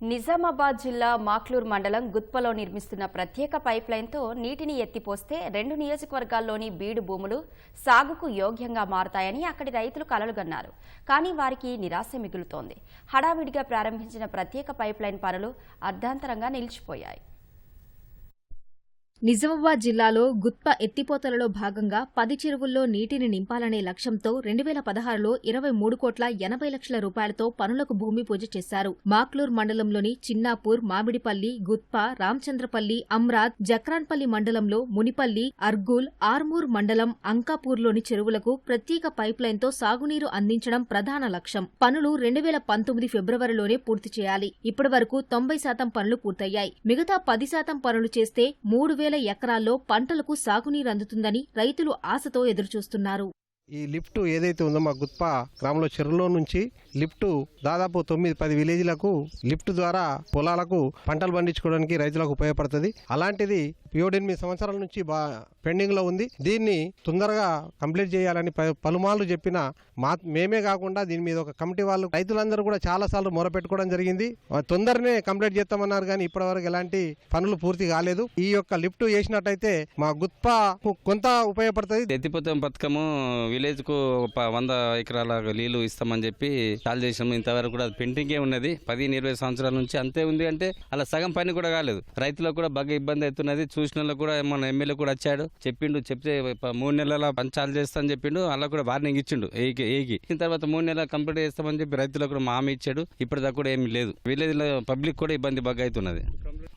నిజామాబాద్ జిల్లా మాక్లూర్ మండలం గుత్పలో నిర్మిస్తున్న ప్రత్యేక పైప్లైన్తో నీటిని ఎత్తిపోస్తే రెండు నియోజకవర్గాల్లోని బీడు భూములు సాగుకు యోగ్యంగా మారతాయని అక్కడి రైతులు కలలుగన్నారు. కానీ వారికి నిరాశ మిగులుతోంది. హడావిడిగా ప్రారంభించిన ప్రత్యేక పైప్లైన్ పనులు అర్ధాంతరంగా నిలిచిపోయాయి. నిజామాబాద్ జిల్లాలో గుత్ప ఎత్తిపోతలలో భాగంగా పది చెరువుల్లో నీటిని నింపాలనే లక్ష్యంతో రెండు వేల పదహారులో ఇరవై మూడు కోట్ల ఎనభై లక్షల రూపాయలతో పనులకు భూమి పూజ చేశారు. మాక్లూర్ మండలంలోని చిన్నాపూర్ మామిడిపల్లి గుత్ప రామచంద్రపల్లి అమ్రాద్ జక్రాన్పల్లి మండలంలో మునిపల్లి అర్గూల్ ఆర్మూర్ మండలం అంకాపూర్లోని చెరువులకు ప్రత్యేక పైప్లైన్తో సాగునీరు అందించడం ప్రధాన లక్ష్యం. పనులు రెండు వేల పంతొమ్మిది ఫిబ్రవరిలోనే పూర్తి చేయాలి. ఇప్పటి వరకు తొంభై శాతం పనులు పూర్తయ్యాయి. మిగతా పది శాతం పనులు చేస్తే మూడు వేల ఎకరాల్లో పంటలకు సాగునీరు అందుతుందని రైతులు ఆశతో ఎదురుచూస్తున్నారు. ఈ లిఫ్ట్ ఏదైతే ఉందో మా గుత్ప గ్రామంలో చెరువులో నుంచి లిఫ్ట్ దాదాపు తొమ్మిది పది విలేజ్లకు లిఫ్ట్ ద్వారా పొలాలకు పంటలు పండించుకోవడానికి రైతులకు ఉపయోగపడుతుంది. అలాంటిది ఏడెనిమిది సంవత్సరాల నుంచి బా పెండింగ్లో ఉంది. దీన్ని తొందరగా కంప్లీట్ చేయాలని పలుమార్లు చెప్పిన మా మేమే కాకుండా దీని మీద ఒక కమిటీ వాళ్ళు రైతులందరూ కూడా చాలా సార్లు మొరపెట్టుకోవడం జరిగింది. తొందరనే కంప్లీట్ చేస్తామన్నారు కానీ ఇప్పటివరకు ఎలాంటి పనులు పూర్తి కాలేదు. ఈ యొక్క లిఫ్ట్ చేసినట్టయితే మా గుత్ప కొంత ఉపయోగపడుతుంది. ఎత్తిపోతాం పథకము విలేజ్కు ఒక వంద ఎకరాల నీళ్ళు ఇస్తామని చెప్పి చాలు చేసాము ఇంతవరకు కూడా అది పెండింగే ఉన్నది. పదిహేను ఇరవై సంవత్సరాల నుంచి అంతే ఉంది అంటే అలా సగం పని కూడా కాలేదు. రైతులకు కూడా బాగా ఇబ్బంది అవుతున్నది. చూసిన కూడా మన ఎమ్మెల్యే కూడా వచ్చాడు. చెప్పిండు చెప్తే మూడు నెలల పంచాలు చేస్తా అని చెప్పిండు. అలా కూడా వార్నింగ్ ఇచ్చిండు ఏకి ఏకి. తర్వాత మూడు నెలల కంప్లీట్ చేస్తామని చెప్పి రైతులకు కూడా హామీ ఇచ్చాడు. ఇప్పటిదాకా కూడా ఏమీ లేదు. విలేజ్లో పబ్లిక్ కూడా ఇబ్బంది బాగా అవుతున్నది.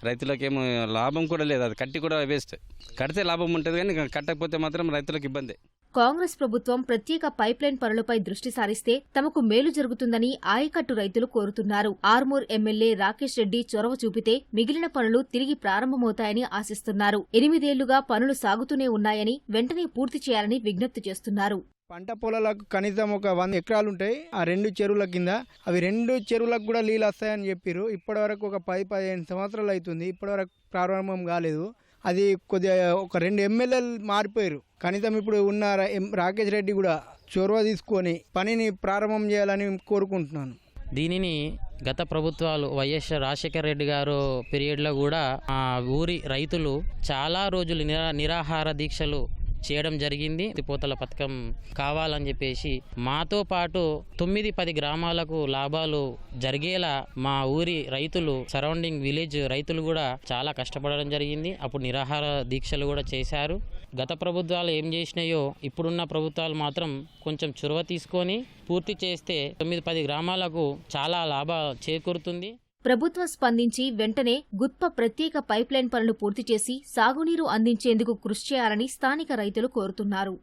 రైతులకు ఏమో లాభం కూడా లేదు. అది కట్టి కూడా వేస్ట్. కడితే లాభం ఉంటుంది కానీ కట్టకపోతే మాత్రం రైతులకు ఇబ్బంది. కాంగ్రెస్ ప్రభుత్వం ప్రత్యేక పైప్లైన్ పనులపై దృష్టి సారిస్తే తమకు మేలు జరుగుతుందని ఆయకట్టు రైతులు కోరుతున్నారు. ఆర్మూర్ ఎమ్మెల్యే రాకేష్ రెడ్డి చొరవ చూపితే మిగిలిన పనులు తిరిగి ప్రారంభమవుతాయని ఆశిస్తున్నారు. ఎనిమిదేళ్ళుగా పనులు సాగుతూనే ఉన్నాయని వెంటనే పూర్తి చేయాలని విజ్ఞప్తి చేస్తున్నారు. పంట పొలాలకు కనీసం ఒక వంద ఎకరాలు ఉంటాయి ఆ రెండు చెరువుల కింద అవి రెండు చెరువులకు కూడా నీళ్ళు వస్తాయని చెప్పారు ఇప్పటివరకు ఒక పది పదిహేను సంవత్సరాలు అవుతుంది. ఇప్పటివరకు ప్రారంభం కాలేదు. అది కొద్దిగా ఒక రెండు ఎమ్మెల్యేలు మారిపోయారు. కనీసం ఇప్పుడు ఉన్న ఎం- రాకేష్ రెడ్డి కూడా చొరవ తీసుకొని పనిని ప్రారంభం చేయాలని కోరుకుంటున్నాను. దీనిని గత ప్రభుత్వాలు వైఎస్ రాజశేఖర రెడ్డి గారు పీరియడ్లో కూడా ఆ ఊరి రైతులు చాలా రోజులు నిరా నిరాహార దీక్షలు చేయడం జరిగింది. పోతల పథకం కావాలని చెప్పేసి మాతో పాటు తొమ్మిది పది గ్రామాలకు లాభాలు జరిగేలా మా ఊరి రైతులు సరౌండింగ్ విలేజ్ రైతులు కూడా చాలా కష్టపడడం జరిగింది. అప్పుడు నిరాహార దీక్షలు కూడా చేశారు. గత ప్రభుత్వాలు ఏం చేసినాయో ఇప్పుడున్న ప్రభుత్వాలు మాత్రం కొంచెం చొరవ తీసుకొని పూర్తి చేస్తే తొమ్మిది పది గ్రామాలకు చాలా లాభ చేకూరుతుంది. ప్రభుత్వం స్పందించి వెంటనే గుత్ప ప్రత్యేక పైప్లైన్ పనులు పూర్తి చేసి సాగునీరు అందించేందుకు కృషి చేయాలని స్థానిక రైతులు కోరుతున్నారు.